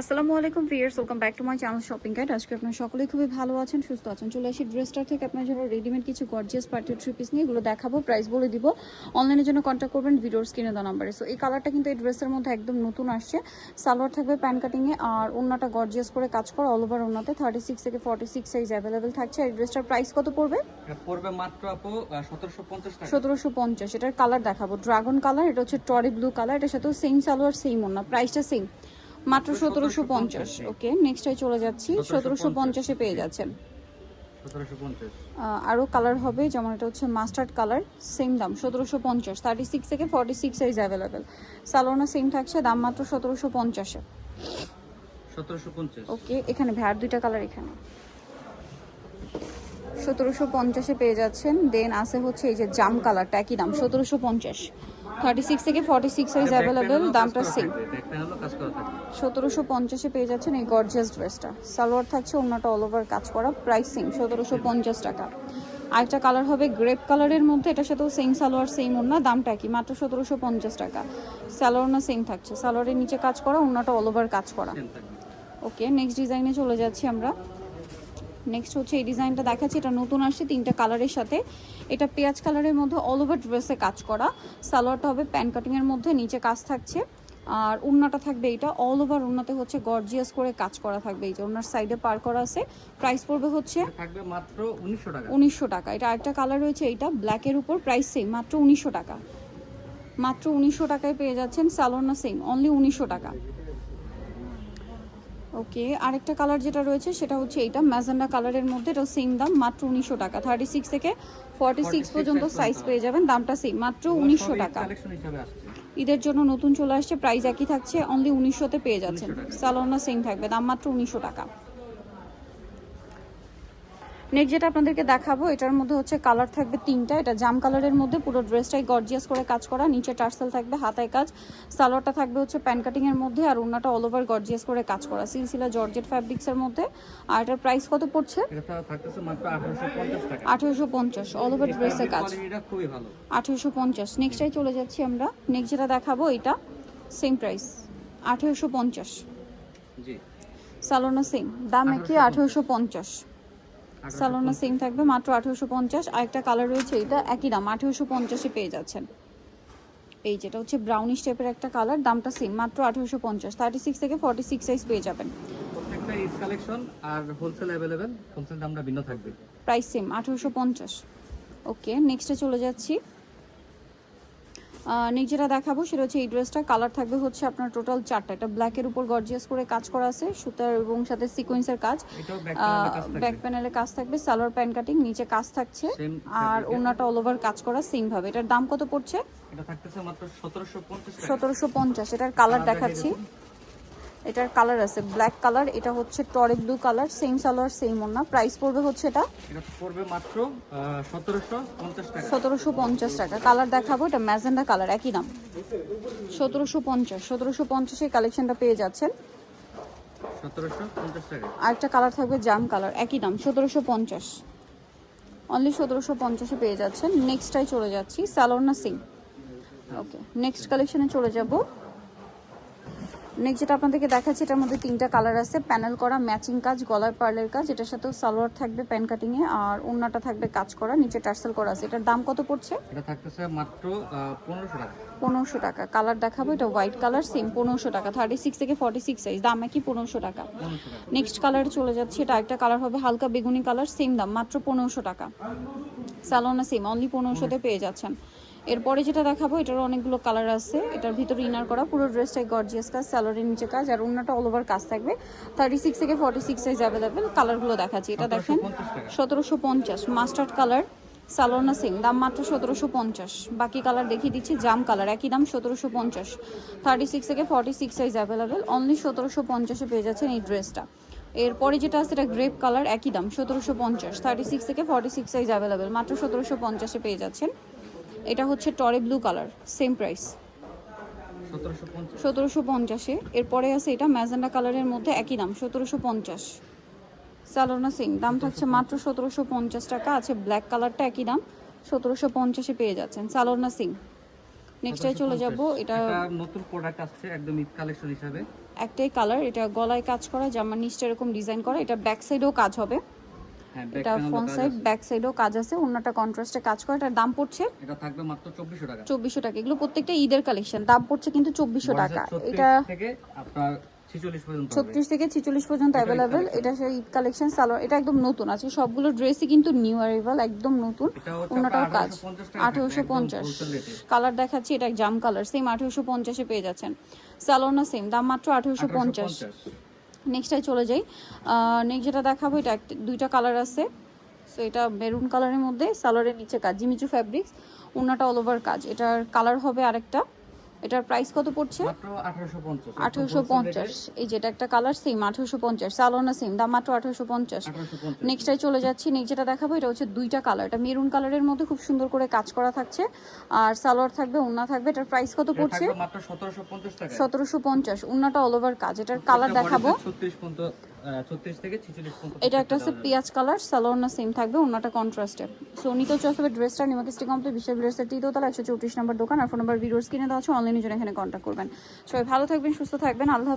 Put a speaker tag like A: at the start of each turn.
A: আসসালামু আলাইকুম viewers welcome back to my channel shopping guide আজকে আপনারা সকলেই খুবই ভালো আছেন সুস্থ আছেন। চলে আসি ড্রেসটার থেকে আপনার জন্য রেডিমেড কিছু গর্জিয়াস পার্টি থ্রি পিস নিয়ে। এগুলো দেখাবো প্রাইস বলে দিব। অনলাইনের জন্য কন্ট্যাক্ট করবেন ভিডিওর স্ক্রিনে দেওয়া নাম্বারে সো এই কালারটা কিন্তু এই ড্রেসের মধ্যে একদম নতুন আসছে। সালোয়ার থাকবে প্যান কাটিংয়ে আর ওন্নাটা গর্জিয়াস করে কাজ করা অল ওভার ওন্নাতে থার্টি সিক্স থেকে ফর্টি সিক্স সাইজ অ্যাভেলেবেল থাকছে এই ড্রেসটার প্রাইস কত পড়বে?
B: পড়বে মাত্র আপু সতেরোশো পঞ্চাশ
A: সতেরোশো পঞ্চাশ। এটার কালার দেখাবো। ড্রাগন কালার এটা হচ্ছে টরি ব্লু কালার এটার সাথেও সেম সালোয়ার সেম ওন্না প্রাইসটা সেম মাত্র সতেরোশো পঞ্চাশ ওকে? নেক্সটে চলে যাচ্ছি সতেরোশো পঞ্চাশে পেয়ে যাচ্ছেন। আরও কালার হবে যেমন এটা হচ্ছে মাস্টার্ড কালার সেম দাম সতেরোশো পঞ্চাশ থার্টি সিক্স থেকে ফর্টি সিক্স সাইজ অ্যাভেলেবেল সালোনা সেম থাকছে দাম মাত্র সতেরোশো পঞ্চাশে
B: সতেরোশো পঞ্চাশ।
A: ওকে এখানে ভ্যার দুইটা কালার এখানে। সতেরোশো পঞ্চাশে পেয়ে যাচ্ছেন দেন আছে হচ্ছে এই যে জাম কালারটা একই দাম সতেরোশো পঞ্চাশ। থার্টি সিক্স থেকে ফর্টি সিক্স সাইজ অ্যাভেলেবেল দামটা সেম সতেরোশো পঞ্চাশে পেয়ে যাচ্ছেন এই গর্জিয়াস ড্রেসটা সালোয়ার থাকছে অন্যটা অল ওভার কাজ করা প্রাইস সেম সতেরোশো পঞ্চাশ টাকা। আরেকটা কালার হবে গ্রেপ কালারের মধ্যে এটার সাথেও সেম সালোয়ার সেম ওড়না দামটা কি মাত্র সতেরোশো পঞ্চাশ টাকা। সালোয়ার না সেম থাকছে। সালোয়ারের নিচে কাজ করা অন্যটা অল ওভার কাজ করা। ওকে নেক্সট ডিজাইনে চলে যাচ্ছি আমরা। নেক্সট হচ্ছে এই ডিজাইনটা দেখাচ্ছি এটা নতুন আসছে তিনটা কালারের সাথে। এটা পেঁয়াজ কালারের মধ্যে অল ওভার ড্রেসে কাজ করা। সালোয়ারটা হবে প্যান কাটিংয়ের মধ্যে নিচে কাজ থাকছে। আর উন্নাটা থাকবে এটা অল ওভার উন্নাতে হচ্ছে গর্জিয়াস করে কাজ করা থাকবে। এই যে ওনার সাইডে পার করা আছে। প্রাইস পড়বে হচ্ছে
B: থাকবে মাত্র উনিশশো টাকা।
A: উনিশশো টাকা। এটা আরেকটা কালার রয়েছে এইটা ব্ল্যাকের উপর প্রাইস সেম মাত্র উনিশশো টাকা। মাত্র উনিশশো টাকায় পেয়ে যাচ্ছেন সালোনা সেম অনলি উনিশশো টাকা। ওকে আরেকটা কালার যেটা রয়েছে সেটা হচ্ছে এইটা ম্যাজেন্ডা কালারের মধ্যে এটা সেম দাম মাত্র উনিশশো টাকা। থার্টি সিক্স থেকে ফর্টি সিক্স পর্যন্ত সাইজ পেয়ে যাবেন দামটা সেম মাত্র উনিশশো টাকা। ঈদের জন্য নতুন চলে আসছে প্রাইস একই থাকছে অনলি উনিশশোতে পেয়ে যাচ্ছেন।
B: 1900
A: সালোনা সেম থাকবে দাম মাত্র উনিশশো টাকা। নেক্সট যেটা আপনাদেরকে দেখাবো এটার মধ্যে হচ্ছে কালার থাকবে তিনটা। এটা জাম কালারের মধ্যে পুরো ড্রেসটাই গর্জিয়াস করে কাজ করা। নিচে টার্সেল থাকবে হাতায় কাজ। সালোয়ারটা থাকবে হচ্ছে প্যান কাটিং এর মধ্যে আর ওনাটা অল ওভার গর্জিয়াস করে কাজ করা। সিলসিলা জর্জেট ফ্যাব্রিক্স এর মধ্যে। আর এটার প্রাইস কত পড়ছে?
B: আঠারোশো পঞ্চাশ
A: অল ওভার ড্রেসের কাজ। আঠেরোশো পঞ্চাশ নেক্সটাই চলে যাচ্ছি আমরা। নেক্সট যেটা দেখাবো এটা সেম প্রাইস আঠেরোশো পঞ্চাশ। সালোনা সেম দাম কি
B: 1850
A: আঠেরোশো পঞ্চাশ। সালোনা সেম থাকবে মাত্র আঠেরোশো পঞ্চাশ। আরেকটা কালার রয়েছে এটা একই দাম আঠেরোশো পঞ্চাশে পেয়ে যাচ্ছেন। এই যেটা হচ্ছে ব্রাউনিশ টাইপের একটা কালার দামটা সেম মাত্র আঠেরোশো পঞ্চাশ। থার্টি সিক্স থেকে ফর্টি সিক্স সাইজ পেয়ে যাবেন।
B: প্রত্যেকটা ইস কালেকশন আর হোলসেল অ্যাভেলেবেল হোলসেল দামটা ভিন্ন থাকবে।
A: প্রাইস সেম আঠেরোশো পঞ্চাশ। ওকে নেক্সটে চলে যাচ্ছি। যেটা দেখাবো সেটা হচ্ছে এই ড্রেসটা। কালার থাকবে হচ্ছে আপনার টোটাল চারটা। এটা ব্ল্যাকের উপর গর্জিয়াস করে কাজ করা আছে সুতার এবং সাথে সিকোয়েন্সের কাজ।
B: ব্যাক প্যানেলে কাজ থাকবে।
A: প্যানেলে কাজ থাকবে সালোয়ার প্যান কাটিং নিচে কাজ থাকছে। আর ওনাটা অল ওভার কাজ করা সেম ভাবে। এটার দাম কত পড়ছে?
B: এটা থাকতেছে মাত্র সতেরোশো পঞ্চাশ টাকা।
A: সতেরোশো পঞ্চাশ। এটার কালার দেখাচ্ছি। এটার কালার আছে ব্ল্যাক কালার এটা হচ্ছে টরে blue colour same salwar same ওনা প্রাইস পড়বে হচ্ছে এটা?
B: এটা পড়বে মাত্র সতেরোশো পঞ্চাশ টাকা।
A: সতেরোশো পঞ্চাশ টাকা। কালার দেখাবো এটা ম্যাজেন্ডা কালার একই দাম। সতেরোশো পঞ্চাশ সতেরোশো পঞ্চাশের কালেকশনটা পেয়ে যাচ্ছেন।
B: সতেরোশো পঞ্চাশ টাকা।
A: আরেকটা কালার থাকবে জাম কালার একই দাম সতেরোশো পঞ্চাশ। অনলি সতেরোশো পঞ্চাশে পেয়ে যাচ্ছেন। নেক্সটটাই চলে যাচ্ছি স্যালোনা সিং ওকে নেক্সট কালেকশনে চলে যাব। নেক্সট যেটা আপনাদেরকে দেখাচ্ছি এটার মধ্যে তিনটা কালার আছে। প্যানেল করা ম্যাচিং কাজ গলার পার্লের কাজ। এটার সাথেও সালোয়ার থাকবে প্যান কাটিংয়ে আর ওড়নাটা থাকবে কাজ করা নিচে টার্সেল করা আছে। এটার দাম কত পড়ছে?
B: এটা থাকতেছে মাত্র পনেরোশো টাকা।
A: পনেরোশো টাকা। কালার দেখাবো এটা হোয়াইট কালার সেম পনেরোশো টাকা। থার্টি সিক্স থেকে ফর্টি সিক্স সাইজ দাম একই পনেরোশো টাকা।
B: পনেরোশো টাকা।
A: নেক্সট কালার চলে যাচ্ছে এটা একটা কালার হবে হালকা বেগুনি কালার সেম দাম মাত্র পনেরোশো টাকা। স্যালোনা সেম অনলি পনেরোশোতে পেয়ে যাচ্ছেন। এরপরে যেটা দেখাবো এটার অনেকগুলো কালার আছে। এটার ভিতরে ইনার করা পুরো ড্রেসটাই গর্জিয়াস কাজ স্যালোরের নিচে কাজ আর অন্যটা অল ওভার কাজ থাকবে। থার্টি সিক্স থেকে ফর্টি সিক্স সাইজ অ্যাভেলেবেল কালারগুলো দেখাচ্ছি। এটা দেখেন সতেরোশো পঞ্চাশ মাস্টার্ড কালার সালোনা সিং দাম মাত্র সতেরোশো পঞ্চাশ। বাকি কালার দেখিয়ে দিচ্ছি জাম কালার একই দাম সতেরোশো পঞ্চাশ। থার্টি সিক্স থেকে forty six size available only সতেরোশো পঞ্চাশে পেয়ে যাচ্ছেন এই ড্রেসটা এরপরে যেটা আছে এটা গ্রেপ কালার একই দাম সতেরোশো পঞ্চাশ। থার্টি সিক্স থেকে ফর্টি সিক্স সাইজ অ্যাভেলেবেল মাত্র সতেরোশো পঞ্চাশে পেয়ে যাচ্ছেন। এটা হচ্ছে টরে ব্লু কালার সেম প্রাইস
B: সতেরোশো পঞ্চাশ।
A: এরপরে আছে এটা ম্যাজেন্ডা কালারের মধ্যে একই দাম সতেরোশো পঞ্চাশ। সালোনা সিং দাম থাকছে মাত্র সতেরোশো পঞ্চাশ টাকা আছে ব্ল্যাক কালারটা একই দাম সতেরোশো পঞ্চাশে পেয়ে যাচ্ছেন সালোনা সিং নেক্সটটাই চলে যাব এটা
B: নতুন প্রোডাক্ট আসছে একদম ঈদ কালেকশন হিসাবে।
A: একটাই কালার এটা গলায় কাজ করা জামার নিচটা এরকম ডিজাইন করা এটা ব্যাক সাইডেও কাজ হবে। এটা ফ্রন্ট সাইড ব্যাক সাইডেও কাজ আছে অন্যটা কন্ট্রাস্টে কাজ করে এটার দাম পড়ছে
B: এটা থাকবে মাত্র 2400 টাকা।
A: চব্বিশশো টাকা। এগুলো প্রত্যেকটা ঈদের কালেকশন দাম পড়ছে কিন্তু চব্বিশশো টাকা। এটা
B: থেকে আপনার 46 পর্যন্ত হবে।
A: ছত্রিশ থেকে ছিচল্লিশ পর্যন্ত অ্যাভেলেবেল এটা সেই ঈদ কালেকশন সালোয়ার এটা একদম নতুন আছে। সবগুলো ড্রেসই কিন্তু নিউ অ্যারাইভাল একদম নতুন। অন্যটার কাজ।
B: 1850
A: আঠেরোশো পঞ্চাশ। কালার দেখাচ্ছি এটা জাম কালার সেম আঠেরোশো পঞ্চাশে পেয়ে যাচ্ছেন। সালোয়ার না সেম দাম মাত্র আঠেরোশো পঞ্চাশ।
B: 1850
A: নেক্সটটাই চলে যাই। নেক্সট যেটা দেখাবো, এটা একটা- দুইটা কালার আছে। সো এটা মেরুন কালারের মধ্যে সালোয়ারের নিচে কাজ। জিমিচু ফ্যাব্রিক্স ওনাটা অল ওভার কাজ। এটার কালার হবে আরেকটা। এটার প্রাইস কত পড়ছে?
B: মাত্র 1850
A: আঠেরোশো পঞ্চাশ। এই যেটা একটা কালার সেম আঠেরোশো পঞ্চাশ। সালোনা সেম দাম মাত্র আঠেরোশো পঞ্চাশ।
B: 1850
A: নেক্সটটাই চলে যাচ্ছি নেক্সট যেটা দেখাবো এটা হচ্ছে দুইটা কালার এটা মেরুন কালারের মধ্যে খুব সুন্দর করে কাজ করা থাকছে। আর সালোয়ার থাকবে ওন্না থাকবে। এটার প্রাইস কত পড়ছে?
B: মাত্র 1750 টাকা
A: সতেরোশো পঞ্চাশ ওন্নাটা অল ওভার কাজ। এটার কালার দেখাবো।
B: 36 পর্যন্ত আহ, 36 থেকে 46 পর্যন্ত
A: এটা একটা হচ্ছে পেঁয়াজ কালার সালোয়ার না সেম থাকবে অন্যটা কন্ট্রাস্টে সো নিতে চলে আসবে ড্রেসটা নিমাকে স্টি কমপ্লিট বিশ্বের ড্রেসের তৃতীয়তলা একশো চৌত্রিশ নম্বর দোকান আর ফোন নাম্বার ভিডিওস কিনে দেওয়া আছে অনলাইনে জন্য এখানে কন্ট্যাক্ট করবেন। সবাই ভালো থাকবেন সুস্থ থাকবেন আল্লাহ।